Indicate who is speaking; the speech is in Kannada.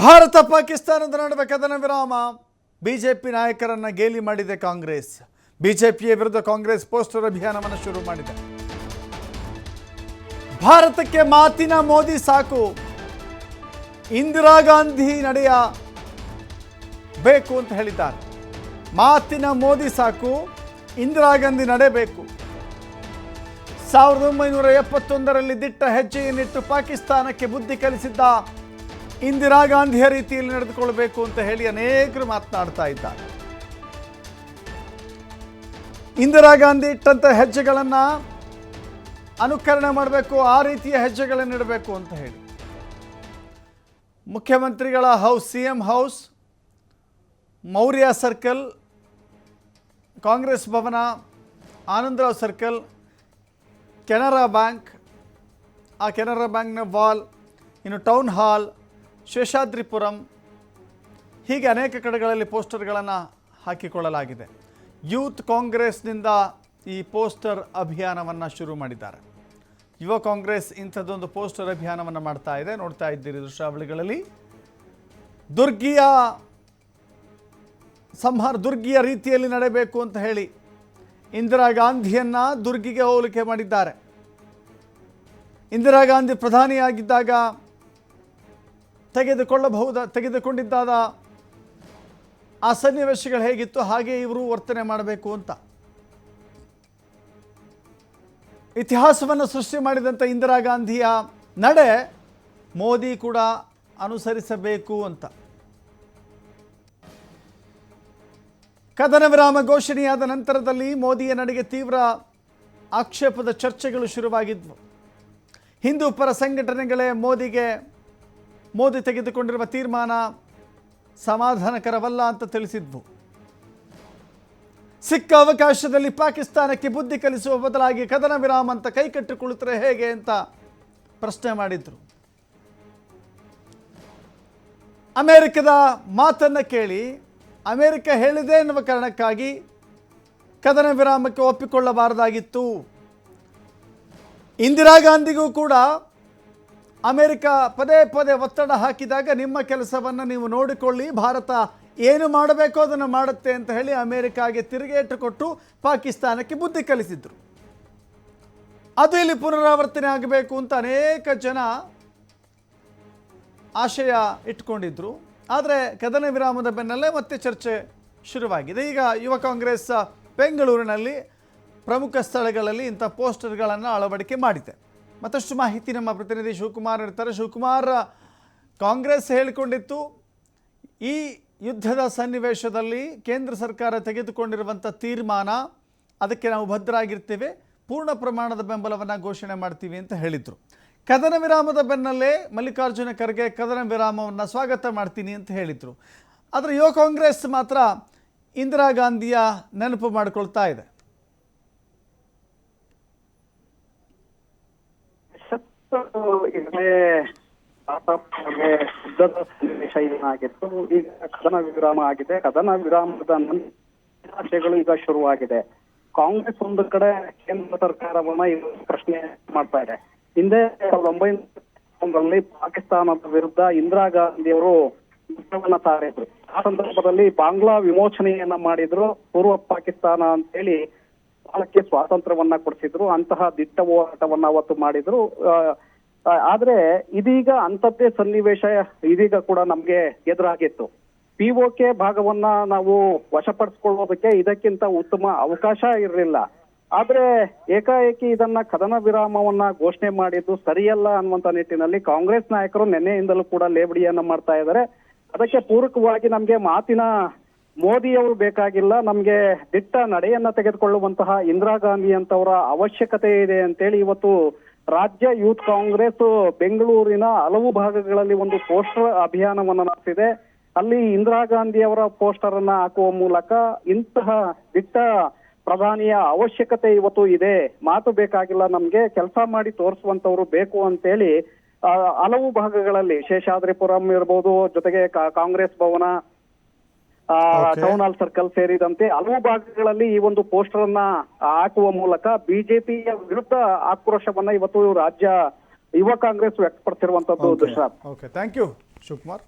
Speaker 1: ಭಾರತ ಪಾಕಿಸ್ತಾನದ ನಡುವೆ ಕದನ ವಿರಾಮ. ಬಿಜೆಪಿ ನಾಯಕರನ್ನ ಗೇಲಿ ಮಾಡಿದೆ ಕಾಂಗ್ರೆಸ್. ಬಿಜೆಪಿಯ ವಿರುದ್ಧ ಕಾಂಗ್ರೆಸ್ ಪೋಸ್ಟರ್ ಅಭಿಯಾನವನ್ನು ಶುರು ಮಾಡಿದೆ. ಭಾರತಕ್ಕೆ ಮಾತಿನ ಮೋದಿ ಸಾಕು. ಇಂದಿರಾ ಗಾಂಧಿ ನಡೆಯ ಬೇಕು ಅಂತ ಹೇಳಿದ್ದಾರೆ. ಮಾತಿನ ಮೋದಿ ಸಾಕು, ಇಂದಿರಾ ಗಾಂಧಿ ನಡೆಯಬೇಕು ಸಾವಿರದ ಒಂಬೈನೂರ ಎಪ್ಪತ್ತೊಂದರಲ್ಲಿ ದಿಟ್ಟ ಹೆಜ್ಜೆಯನ್ನಿಟ್ಟು ಪಾಕಿಸ್ತಾನಕ್ಕೆ ಬುದ್ಧಿ ಕಲಿಸಿದ್ದ ಇಂದಿರಾ ಗಾಂಧಿಯ ರೀತಿಯಲ್ಲಿ ನಡೆದುಕೊಳ್ಬೇಕು ಅಂತ ಹೇಳಿ ಅನೇಕರು ಮಾತನಾಡ್ತಾ ಇದ್ದಾರೆ. ಇಂದಿರಾ ಗಾಂಧಿ ಇಟ್ಟಂಥ ಹೆಜ್ಜೆಗಳನ್ನು ಅನುಕರಣೆ ಮಾಡಬೇಕು, ಆ ರೀತಿಯ ಹೆಜ್ಜೆಗಳನ್ನು ಇಡಬೇಕು ಅಂತ ಹೇಳಿ. ಮುಖ್ಯಮಂತ್ರಿಗಳ house, C M house, Maurya circle, Congress Bhavan, Anandrao circle, Canara bank, ಆ ಕೆನರಾ ಬ್ಯಾಂಕ್ನ ವಾಲ್, ಇನ್ನು ಟೌನ್ ಹಾಲ್ ಶೇಷಾದ್ರಿಪುರಂ ಹೀಗೆ ಅನೇಕ ಕಡೆಗಳಲ್ಲಿ ಪೋಸ್ಟರ್ಗಳನ್ನು ಹಾಕಿಕೊಳ್ಳಲಾಗಿದೆ. ಯೂತ್ ಕಾಂಗ್ರೆಸ್ನಿಂದ ಈ ಪೋಸ್ಟರ್ ಅಭಿಯಾನವನ್ನು ಶುರು ಮಾಡಿದ್ದಾರೆ. ಯುವ ಕಾಂಗ್ರೆಸ್ ಇಂಥದ್ದೊಂದು ಪೋಸ್ಟರ್ ಅಭಿಯಾನವನ್ನು ಮಾಡ್ತಾ ಇದೆ. ನೋಡ್ತಾ ಇದ್ದೀರಿ ದೃಶ್ಯಾವಳಿಗಳಲ್ಲಿ. ದುರ್ಗಿಯ ಸಂಹಾರ, ದುರ್ಗಿಯ ರೀತಿಯಲ್ಲಿ ನಡೆಯಬೇಕು ಅಂತ ಹೇಳಿ ಇಂದಿರಾ ಗಾಂಧಿಯನ್ನು ದುರ್ಗಿಗೆ ಹೋಲಿಕೆ ಮಾಡಿದ್ದಾರೆ. ಇಂದಿರಾ ಗಾಂಧಿ ಪ್ರಧಾನಿಯಾಗಿದ್ದಾಗ ತೆಗೆದುಕೊಳ್ಳಬಹುದ, ತೆಗೆದುಕೊಂಡಿದ್ದಾದ ಆ ಸನ್ನಿವೇಶಗಳು ಹೇಗಿತ್ತು, ಹಾಗೆ ಇವರು ವರ್ತನೆ ಮಾಡಬೇಕು ಅಂತ. ಇತಿಹಾಸವನ್ನು ಸೃಷ್ಟಿ ಮಾಡಿದಂಥ ಇಂದಿರಾ ಗಾಂಧಿಯ ನಡೆ ಮೋದಿ ಕೂಡ ಅನುಸರಿಸಬೇಕು ಅಂತ. ಕದನ ವಿರಾಮ ಘೋಷಣೆಯಾದ ನಂತರದಲ್ಲಿ ಮೋದಿಯ ನಡೆಗೆ ತೀವ್ರ ಆಕ್ಷೇಪದ ಚರ್ಚೆಗಳು ಶುರುವಾಗಿದ್ವು. ಹಿಂದೂ ಪರ ಸಂಘಟನೆಗಳೇ ಮೋದಿಗೆ ಮೋದಿ ತೆಗೆದುಕೊಂಡಿರುವ ತೀರ್ಮಾನ ಸಮಾಧಾನಕರವಲ್ಲ ಅಂತ ತಿಳಿಸಿದ್ವು. ಸಿಕ್ಕ ಅವಕಾಶದಲ್ಲಿ ಪಾಕಿಸ್ತಾನಕ್ಕೆ ಬುದ್ಧಿ ಕಲಿಸುವ ಬದಲಾಗಿ ಕದನ ವಿರಾಮ ಅಂತ ಕೈಕಟ್ಟಿಕೊಳ್ಳುತ್ತಾರೆ ಹೇಗೆ ಅಂತ ಪ್ರಶ್ನೆ ಮಾಡಿದ್ರು. ಅಮೆರಿಕದ ಮಾತನ್ನು ಕೇಳಿ ಅಮೆರಿಕ ಹೇಳಿದೆ ಎನ್ನುವ ಕಾರಣಕ್ಕಾಗಿ ಕದನ ವಿರಾಮಕ್ಕೆ ಒಪ್ಪಿಕೊಳ್ಳಬಾರದಾಗಿತ್ತು. ಇಂದಿರಾ ಗಾಂಧಿಗೂ ಕೂಡ ಅಮೆರಿಕ ಪದೇ ಪದೇ ಒತ್ತಡ ಹಾಕಿದಾಗ ನಿಮ್ಮ ಕೆಲಸವನ್ನು ನೀವು ನೋಡಿಕೊಳ್ಳಿ, ಭಾರತ ಏನು ಮಾಡಬೇಕೋ ಅದನ್ನು ಮಾಡುತ್ತೆ ಅಂತ ಹೇಳಿ ಅಮೆರಿಕಾಗೆ ತಿರುಗೇಟು ಕೊಟ್ಟು ಪಾಕಿಸ್ತಾನಕ್ಕೆ ಬುದ್ಧಿ ಕಲಿಸಿದ್ರು. ಅದು ಇಲ್ಲಿ ಪುನರಾವರ್ತನೆ ಆಗಬೇಕು ಅಂತ ಅನೇಕ ಜನ ಆಶಯ ಇಟ್ಕೊಂಡಿದ್ರು. ಆದರೆ ಕದನ ವಿರಾಮದ ಬೆನ್ನಲ್ಲೇ ಮತ್ತೆ ಚರ್ಚೆ ಶುರುವಾಗಿದೆ. ಈಗ ಯುವ ಕಾಂಗ್ರೆಸ್ ಬೆಂಗಳೂರಿನಲ್ಲಿ ಪ್ರಮುಖ ಸ್ಥಳಗಳಲ್ಲಿ ಇಂಥ ಪೋಸ್ಟರ್ಗಳನ್ನು ಅಳವಡಿಕೆ ಮಾಡಿದೆ. ಮತ್ತಷ್ಟು ಮಾಹಿತಿ ನಮ್ಮ ಪ್ರತಿನಿಧಿ ಶಿವಕುಮಾರ್ ಇರ್ತಾರೆ. ಶಿವಕುಮಾರ್, ಕಾಂಗ್ರೆಸ್ ಹೇಳಿಕೊಂಡಿತ್ತು. ಈ ಯುದ್ಧದ ಸನ್ನಿವೇಶದಲ್ಲಿ ಕೇಂದ್ರ ಸರ್ಕಾರ ತೆಗೆದುಕೊಂಡಿರುವಂಥ ತೀರ್ಮಾನ, ಅದಕ್ಕೆ ನಾವು ಭದ್ರಾಗಿರ್ತೇವೆ. ಪೂರ್ಣ ಪ್ರಮಾಣದ ಬೆಂಬಲವನ್ನು ಘೋಷಣೆ ಮಾಡ್ತೀವಿ ಅಂತ ಹೇಳಿದರು. ಕದನ ವಿರಾಮದ ಬೆನ್ನಲ್ಲೇ ಮಲ್ಲಿಕಾರ್ಜುನ ಖರ್ಗೆ ಕದನ ವಿರಾಮವನ್ನು ಸ್ವಾಗತ ಮಾಡ್ತೀನಿ ಅಂತ ಹೇಳಿದರು. ಆದರೆ ಯುವ ಕಾಂಗ್ರೆಸ್ ಮಾತ್ರ ಇಂದಿರಾ ಗಾಂಧಿಯ ನೆನಪು ಮಾಡಿಕೊಳ್ತಾ ಇದೆ.
Speaker 2: ಯುದ್ಧದ ಸನ್ನಿವೇಶ ಏನಾಗಿತ್ತು ಈಗ ಕದನ ವಿರಾಮ ಆಗಿದೆ ಕದನ ವಿರಾಮದ ಈಗ ಶುರುವಾಗಿದೆ. ಕಾಂಗ್ರೆಸ್ ಒಂದು ಕಡೆ ಕೇಂದ್ರ ಸರ್ಕಾರವನ್ನ ಪ್ರಶ್ನೆ ಮಾಡ್ತಾ ಇದೆ. ಹಿಂದೆ ಸಾವಿರದ ಒಂಬೈನೂರ ಪಾಕಿಸ್ತಾನದ ವಿರುದ್ಧ ಇಂದಿರಾ ಗಾಂಧಿಯವರು ಯುದ್ಧವನ್ನ ಸಾರಿದ್ರು ಆ ಸಂದರ್ಭದಲ್ಲಿ ಬಾಂಗ್ಲಾ ವಿಮೋಚನೆಯನ್ನ ಮಾಡಿದ್ರು. ಪೂರ್ವ ಪಾಕಿಸ್ತಾನ ಅಂತ ಹೇಳಿ ಭಾರತಕ್ಕೆ ಸ್ವಾತಂತ್ರ್ಯವನ್ನ ಕೊಡಿಸಿದ್ರು, ಅಂತಹ ದಿಟ್ಟ ಹೋರಾಟವನ್ನ ಅವತ್ತು ಮಾಡಿದ್ರು. ಆದ್ರೆ ಇದೀಗ ಅಂಥದ್ದೇ ಸನ್ನಿವೇಶ ಇದೀಗ ಕೂಡ ನಮ್ಗೆ ಎದುರಾಗಿತ್ತು. ಪಿ ಒ ಭಾಗವನ್ನ ನಾವು ವಶಪಡಿಸ್ಕೊಳ್ಳೋದಕ್ಕೆ ಇದಕ್ಕಿಂತ ಉತ್ತಮ ಅವಕಾಶ ಇರಲಿಲ್ಲ. ಆದ್ರೆ ಏಕಾಏಕಿ ಇದನ್ನ ಕದನ ವಿರಾಮವನ್ನ ಘೋಷಣೆ ಮಾಡಿದ್ದು ಸರಿಯಲ್ಲ ಅನ್ನುವಂತ ನಿಟ್ಟಿನಲ್ಲಿ ಕಾಂಗ್ರೆಸ್ ನಾಯಕರು ನಿನ್ನೆಯಿಂದಲೂ ಕೂಡ ಲೇಬಡಿಯನ್ನ ಮಾಡ್ತಾ ಇದ್ದಾರೆ. ಅದಕ್ಕೆ ಪೂರಕವಾಗಿ ನಮ್ಗೆ ಮಾತಿನ ಮೋದಿಯವರು ಬೇಕಾಗಿಲ್ಲ, ನಮ್ಗೆ ದಿಟ್ಟ ನಡೆಯನ್ನ ತೆಗೆದುಕೊಳ್ಳುವಂತಹ ಇಂದಿರಾ ಗಾಂಧಿ ಅಂತವರ ಅವಶ್ಯಕತೆ ಇದೆ ಅಂತೇಳಿ ಇವತ್ತು ರಾಜ್ಯ ಯೂತ್ ಕಾಂಗ್ರೆಸ್ ಬೆಂಗಳೂರಿನ ಹಲವು ಭಾಗಗಳಲ್ಲಿ ಒಂದು ಪೋಸ್ಟರ್ ಅಭಿಯಾನವನ್ನು ನಡೆಸಿದೆ ಅಲ್ಲಿ ಇಂದಿರಾ ಗಾಂಧಿ ಅವರ ಪೋಸ್ಟರ್ ಅನ್ನ ಹಾಕುವ ಮೂಲಕ ಇಂತಹ ದಿಟ್ಟ ಪ್ರಧಾನಿಯ ಅವಶ್ಯಕತೆ ಇವತ್ತು ಇದೆ ಮಾತು ಬೇಕಾಗಿಲ್ಲ, ನಮ್ಗೆ ಕೆಲಸ ಮಾಡಿ ತೋರಿಸುವಂತವ್ರು ಬೇಕು ಅಂತೇಳಿ ಹಲವು ಭಾಗಗಳಲ್ಲಿ, ಶೇಷಾದ್ರಿಪುರಂ ಇರ್ಬೋದು, ಜೊತೆಗೆ Congress Bhavan. Town hall circle ಸೇರಿದಂತೆ ಹಲವು ಭಾಗಗಳಲ್ಲಿ ಈ ಒಂದು ಪೋಸ್ಟರ್ ಅನ್ನ ಹಾಕುವ ಮೂಲಕ ಬಿಜೆಪಿಯ ವಿರುದ್ಧ ಆಕ್ರೋಶವನ್ನ ಇವತ್ತು ರಾಜ್ಯ ಯುವ ಕಾಂಗ್ರೆಸ್ ವ್ಯಕ್ತಪಡಿಸಿರುವಂತದ್ದು ದೃಶ್ಯ.
Speaker 1: Okay thank you Shivakumar.